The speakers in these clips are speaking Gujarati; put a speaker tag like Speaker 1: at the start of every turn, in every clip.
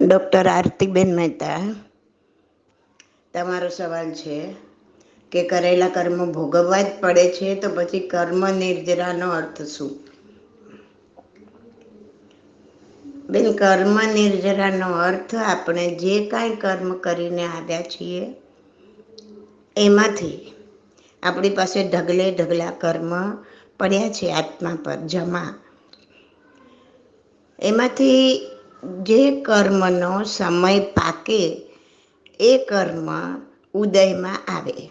Speaker 1: ડૉક્ટર આરતીબેન મહેતા, તમારો સવાલ છે કે કરેલા કર્મ ભોગવવા જ પડે છે તો પછી કર્મ નિર્જરાનો અર્થ શું? બેન, કર્મ નિર્જરાનો અર્થ આપણે જે કાંઈ કર્મ કરીને આવ્યા છીએ, એમાંથી આપણી પાસે ઢગલે ઢગલા કર્મ પડ્યા છે આત્મા પર જમા. એમાંથી જે કર્મનો સમય પાકે એ કર્મ ઉદયમાં આવે.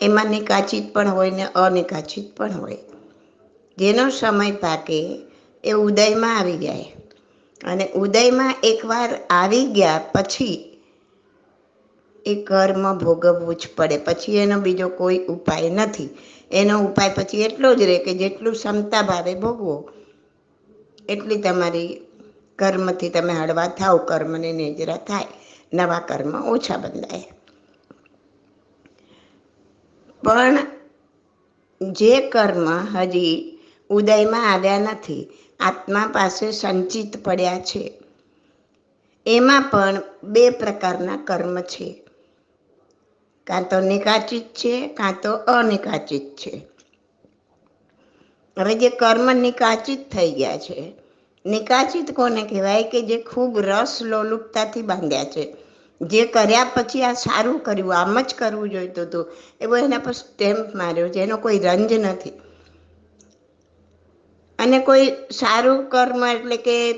Speaker 1: એમાં નિકાચિત પણ હોય ને અનિકાચિત પણ હોય. જેનો સમય પાકે એ ઉદયમાં આવી જાય. અને ઉદયમાં એકવાર આવી ગયા પછી એ કર્મ ભોગવવું જ પડે. પછી એનો બીજો કોઈ ઉપાય નથી. એનો ઉપાય પછી એટલો જ રહે કે જેટલું ક્ષમતા ભાવે ભોગવો એટલી તમારી કર્મથી તમે હળવા થાવ, કર્મને નેજરા થાય, નવા કર્મ ઓછા બંધાય. પણ જે કર્મ હજી ઉદયમાં આવ્યા નથી, આત્મા પાસે સંચિત પડ્યા છે. એમાં પણ બે પ્રકારના કર્મ છે. કાં તો નિકાચિત છે, કાં તો અનિકાચિત છે. હવે જે કર્મ નિકાચિત થઈ ગયા છે, નિકાચિત કોને કહેવાય કે જે ખૂબ રસ લોલુપતાથી બાંધ્યા છે? જે કર્યા પછી આ સારું કર્યું, આમ જ કરવું જોઈતું હતું એવો એના પર સ્ટેમ્પ માર્યો છે, એનો કોઈ રંજ નથી. અને કોઈ સારું કર્મ એટલે કે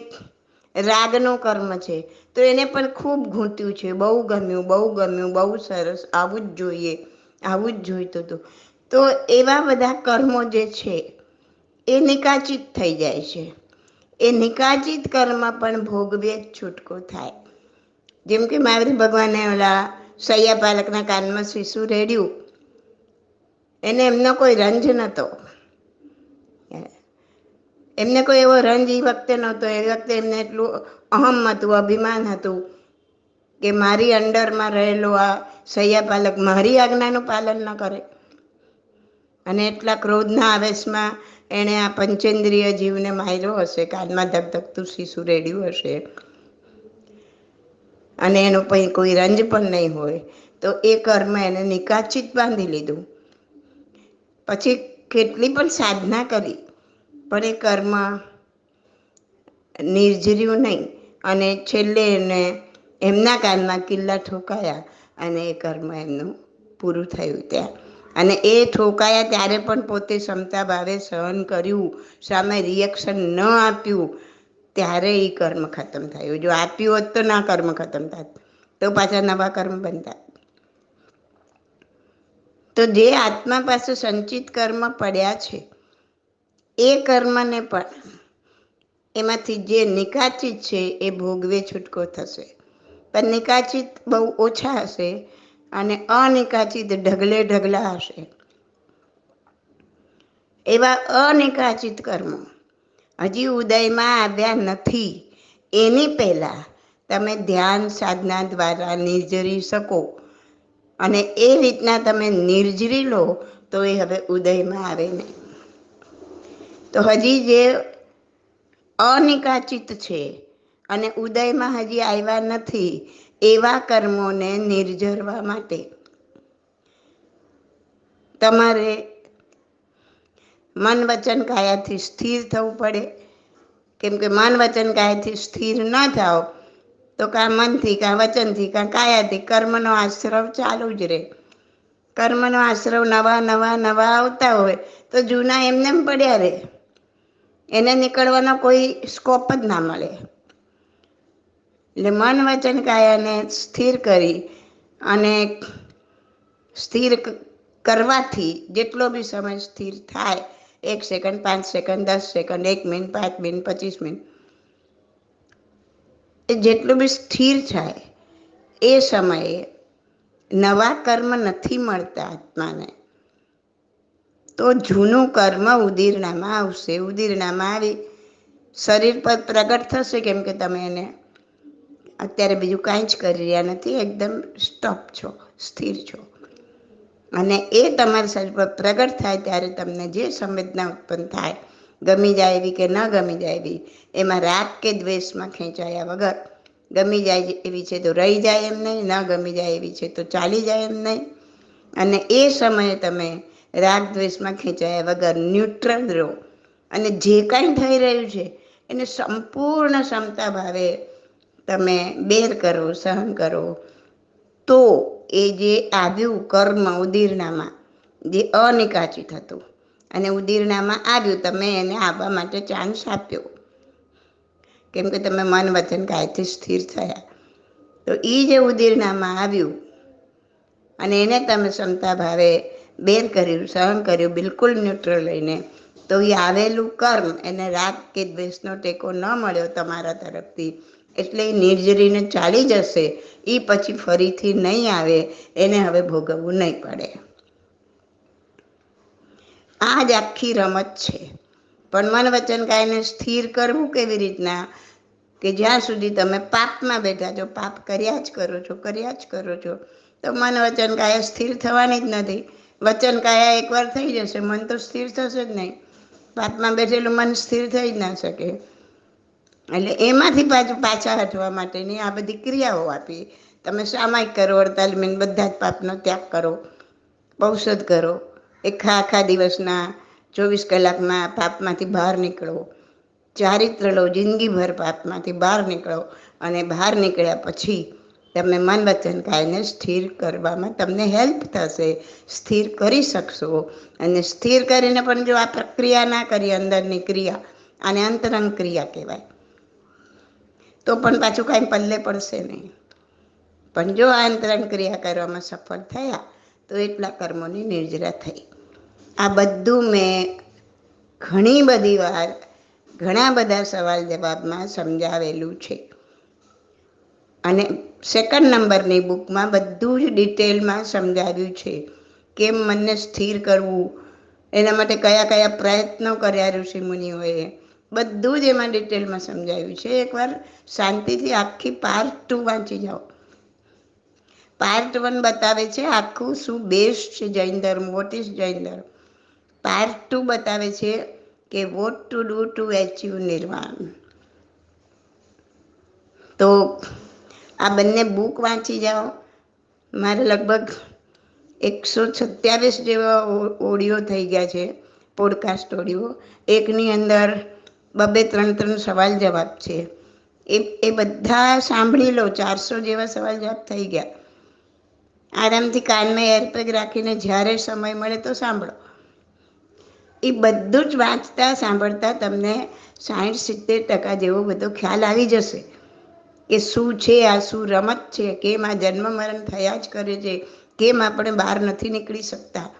Speaker 1: રાગનું કર્મ છે, તો એને પણ ખૂબ ઘૂંટ્યું છે, બહુ ગમ્યું બહુ ગમ્યું, બહુ સરસ, આવું જ જોઈએ, આવું જ જોઈતું હતું તો એવા બધા કર્મો જે છે એ નિકાચિત થઈ જાય છે. એ નિકાચિત કર્મ પણ ભોગવે જ છૂટકો થાય. જેમ કે મહાવીર ભગવાને ઓલા સૈયા પાલકના કાનમાં શિશુ રેડ્યું. એને એમનો કોઈ રંજ નહોતો એમને કોઈ એવો રંજ એ વખતે નહોતો એ વખતે એમને એટલું અહમ હતું, અભિમાન હતું કે મારી અંડરમાં રહેલો આ સૈયા પાલક મારી આજ્ઞાનું પાલન ન કરે. અને એટલા ક્રોધના આવેશમાં એણે આ પંચેન્દ્રિય જીવને માર્યો હશે, કાનમાં ધકધકતું શિશુ રેડ્યું હશે. અને એનો પછી કોઈ રંજ પણ નહીં હોય. તો એ કર્મ એને નિકાચિત બાંધી લીધું. પછી કેટલી પણ સાધના કરી, પણ એ કર્મ નિર્જર્યું નહીં. અને છેલ્લે એને એમના કાનમાં કિલ્લા ઠોકાયા અને એ કર્મ એમનું પૂરું થયું ત્યાં. અને એ ઠોકાયા ત્યારે પણ પોતે ક્ષમતા ભાવે સહન કર્યું, સામે રિએક્શન ન આપ્યું, ત્યારે એ કર્મ ખતમ થયું. જો આપ્યું હોત તો ના કર્મ ખતમ થાત, તો પાછા નવા કર્મ બનતા. તો જે આત્મા પાસે સંચિત કર્મ પડ્યા છે, એ કર્મને પણ એમાંથી જે નિકાચિત છે એ ભોગવે છૂટકો થશે. પણ નિકાચિત બહુ ઓછા હશે અને અનિકાચિત ઢગલે ઢગલા હશે. એવા અનિકાચિત કર્મો હજી ઉદયમાં આવ્યા નથી. એની પહેલાં તમે ધ્યાન સાધના દ્વારા નિર્જરી શકો અને એ રીતના તમે નિર્જરી લો તો એ હવે ઉદયમાં આવે નહીં. તો હજી જે અનિકાચિત છે અને ઉદયમાં હજી આવ્યા નથી એવા કર્મોને નિર્જરવા માટે. તમારે મન વચન કાયાથી સ્થિર થવું પડે. કેમ કે મન વચન કાયાથી સ્થિર ન થાવ તો કાં મનથી, કાં વચનથી, કાં કાયાથી કર્મનો આશ્રવ ચાલુ જ રહે. કર્મનો આશ્રવ નવા નવા નવા આવતા હોય, તો જૂના એમને પડ્યા રહે. એને નીકળવાનો કોઈ સ્કોપ જ ના મળે. એટલે મન વચન કાયાને સ્થિર કરી અને સ્થિર કરવાથી જેટલો બી સમય સ્થિર થાય, એક સેકન્ડ, પાંચ સેકન્ડ, દસ સેકન્ડ, એક મિનિટ, પાંચ મિનિટ, પચીસ મિનિટ, એ જેટલું બી સ્થિર થાય, એ સમયે નવા કર્મ નથી મળતા આત્માને. તો જૂનું કર્મ ઉદીરણામાં આવશે. ઉદીરણામાં આવી શરીર પર પ્રગટ થશે, કેમ કે તમે એને અત્યારે બીજું કાંઈ જ કરી રહ્યા નથી, એકદમ સ્ટોપ છો, સ્થિર છો. અને એ તમારા શરીર પર, પ્રગટ થાય ત્યારે તમને જે સંવેદના ઉત્પન્ન થાય, ગમી જાય એવી કે ન ગમી જાય એવી, એમાં રાગ કે દ્વેષમાં ખેંચાયા વગર, ગમી જાય એવી છે તો રહી જાય એમ નહીં, ન ગમી જાય એવી છે તો ચાલી જાય એમ નહીં. અને એ સમયે તમે રાગ દ્વેષમાં ખેંચાયા વગર ન્યુટ્રલ રહો. અને જે કાંઈ થઈ રહ્યું છે, એને સંપૂર્ણ ક્ષમતા ભાવે તમે બેર કરો, સહન કરો, તો એ જે આવ્યું કર્મ ઉદીર્ણામાં જે અનિકાચિત હતું, અને ઉદીર્ણામાં આવ્યું, તમે એને આવવા માટે ચાન્સ આપ્યો. કેમ કે તમે મન વચન કાયથી સ્થિર થયા. તો એ જે ઉદીર્ણામાં આવ્યું, અને એને તમે ક્ષમતા ભાવે બેર કર્યું, સહન કર્યું, બિલકુલ ન્યુટ્રલ લઈને તો એ આવેલું કર્મ, એને રાગ કે દ્વેષનો ટેકો ન મળ્યો તમારા તરફથી. એટલે એ નિર્જરીને ચાલી જશે. એ પછી ફરીથી નહીં આવે. એને હવે ભોગવવું નહીં પડે. આ જ આખી રમત છે. પણ મન વચન કાયને સ્થિર કરવું કેવી રીતના? કે જ્યાં સુધી તમે પાપમાં બેઠા છો, પાપ કર્યા જ કરો છો, કર્યા જ કરો છો, તો મન વચન કાયા સ્થિર થવાની જ નથી. વચન કાયા એકવાર થઈ જશે, મન તો સ્થિર થશે જ નહીં. પાપમાં બેઠેલું મન સ્થિર થઈ જ ના શકે. એટલે એમાંથી પાછું પાછા હટવા માટેની આ બધી ક્રિયાઓ આપી. તમે સામાયિક કરો અડતાલીસ બધા જ પાપનો ત્યાગ કરો, ઔષધ કરો, એખા આખા દિવસના ચોવીસ કલાકમાં પાપમાંથી બહાર નીકળો, ચારિત્ર લો, જિંદગીભર પાપમાંથી બહાર નીકળો અને બહાર નીકળ્યા પછી તમે મન વચન કાયને સ્થિર કરવામાં તમને હેલ્પ થશે. સ્થિર કરી શકશો અને સ્થિર કરીને પણ જો આ પ્રક્રિયા ના કરી, અંદરની ક્રિયા, આને અંતરંગ ક્રિયા કહેવાય. તો પણ પાછું કાંઈ પલ્લે પડશે નહીં. પણ જો આ અંતરણ ક્રિયા કરવામાં સફળ થયા, તો એટલા કર્મોની નિર્જરા થઈ. આ બધું મેં ઘણી બધી વાર, ઘણા બધા સવાલ જવાબમાં સમજાવેલું છે. અને સેકન્ડ નંબરની બુકમાં બધું જ ડિટેલમાં સમજાવ્યું છે કેમ મનને સ્થિર કરવું. એના માટે કયા કયા પ્રયત્નો કર્યા ઋષિ મુનિઓએ. બધું જ એમાં ડિટેલમાં સમજાવ્યું છે. એકવાર શાંતિથી આખી પાર્ટ ટુ વાંચી જાઓ. પાર્ટ વન બતાવે છે આખું શું બેસ્ટ છે જૈન ધર્મ વોટ ઇઝ જૈન ધર્મ? પાર્ટ ટુ બતાવે છે કે what to do to achieve nirvana તો આ બંને બુક વાંચી જાઓ. મારે લગભગ એકસો સત્યાવીસ જેવા ઓડિયો થઈ ગયા છે પોડકાસ્ટ ઓડિયો એકની અંદર બબે ત્રણ ત્રણ સવાલ જવાબ છે. એ એ બધા સાંભળી લો, ચારસો જેવા સવાલ જવાબ થઈ ગયા. આરામથી કાનમાં એરપેગ રાખીને જ્યારે સમય મળે તો સાંભળો. એ બધું જ વાંચતા, સાંભળતા તમને સાઠ સિત્તેર ટકા જેવો બધો ખ્યાલ આવી જશે કે શું છે, આ શું રમત છે, કેમ આ જન્મ મરણ થયા જ કરે છે, કેમ આપણે બહાર નથી નીકળી શકતા.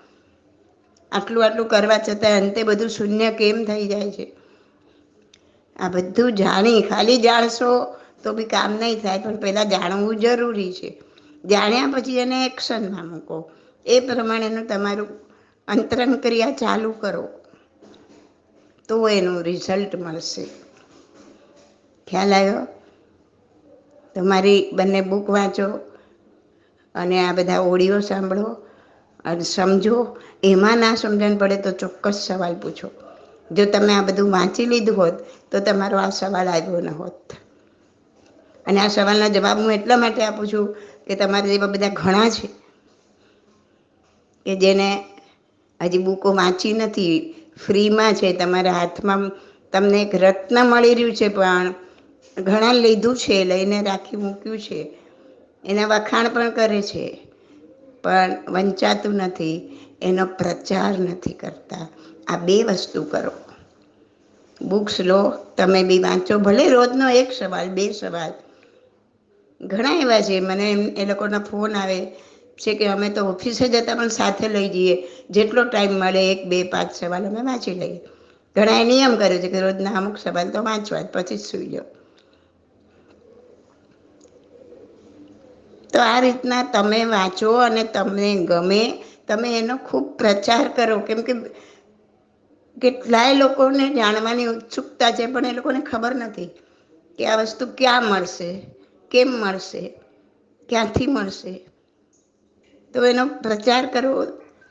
Speaker 1: આટલું આટલું કરવા છતાં અંતે બધું શૂન્ય કેમ થઈ જાય છે? આ બધું જાણી, ખાલી જાણશો તો બી કામ નહીં થાય, પણ પહેલાં જાણવું જરૂરી છે. જાણ્યા પછી એને એક્શનમાં મૂકો. એ પ્રમાણેનું તમારું અંતરણ ક્રિયા ચાલુ કરો. તો એનું રિઝલ્ટ મળશે. ખ્યાલ આવ્યો? તમારી બંને બુક વાંચો અને આ બધા ઓડિયો સાંભળો અને સમજો. એમાં ના સમજણ પડે તો ચોક્કસ સવાલ પૂછો. જો તમે આ બધું વાંચી લીધું હોત, તો તમારો આ સવાલ આવ્યો ન હોત. અને આ સવાલના જવાબ હું એટલા માટે આપું છું કે તમારે જેવા બધા ઘણા છે, કે જેને હજી બુકો વાંચી નથી, ફ્રીમાં છે, તમારા હાથમાં તમને એક રત્ન મળી રહ્યું છે, પણ ઘણા લીધું છે, લઈને રાખી મૂક્યું છે, એના વખાણ પણ કરે છે, પણ વંચાતું નથી, એનો પ્રચાર નથી કરતા. આ બે વસ્તુ કરો. બુક્સ લો, તમે બી વાંચો. ભલે રોજનો એક સવાલ, બે સવાલ. ઘણા એવા છે, મને એ લોકોના ફોન આવે છે કે અમે તો ઓફિસે જતા પણ સાથે લઈ જઈએ. જેટલો ટાઈમ મળે, એક, બે, પાંચ સવાલ અમે વાંચી લઈએ. ઘણાએ નિયમ કર્યો છે કે રોજના અમુક સવાલ તો વાંચવા જ, પછી જ સુઈ જાઓ. તો આ રીતના તમે વાંચો અને તમને ગમે, તમે એનો ખૂબ પ્રચાર કરો. કેમ કે કેટલાય લોકોને જાણવાની ઉત્સુકતા છે, પણ એ લોકોને ખબર નથી કે આ વસ્તુ ક્યાં મળશે, કેમ મળશે, ક્યાંથી મળશે. તો એનો પ્રચાર કરો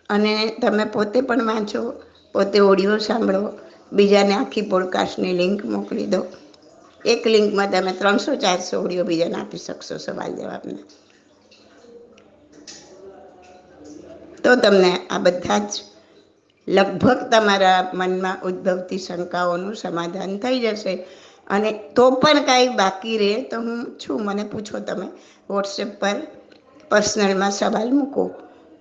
Speaker 1: અને તમે પોતે પણ વાંચો, પોતે ઓડિયો સાંભળો, બીજાને આખી પોડકાસ્ટની લિંક મોકલી દો. એક લિંકમાં તમે ત્રણસો, ચારસો ઓડિયો બીજાને આપી શકશો સવાલ જવાબને. તો તમને આ બધા જ લગભગ તમારા મનમાં ઉદ્ભવતી શંકાઓનું સમાધાન થઈ જશે. અને તો પણ કાંઈ બાકી રહે તો હું છું. મને પૂછો તમે વોટ્સએપ પર પર્સનલમાં સવાલ મૂકો,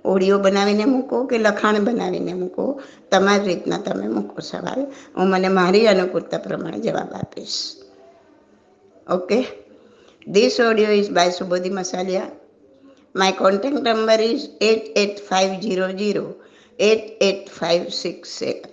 Speaker 1: ઓડિયો બનાવીને મૂકો કે લખાણ બનાવીને મૂકો? તમારી રીતના તમે મૂકો સવાલ. હું મને મારી અનુકૂળતા પ્રમાણે જવાબ આપીશ. Okay? This audio is by Subodhi Masaliya my contact number is eight eight five zero zero 8856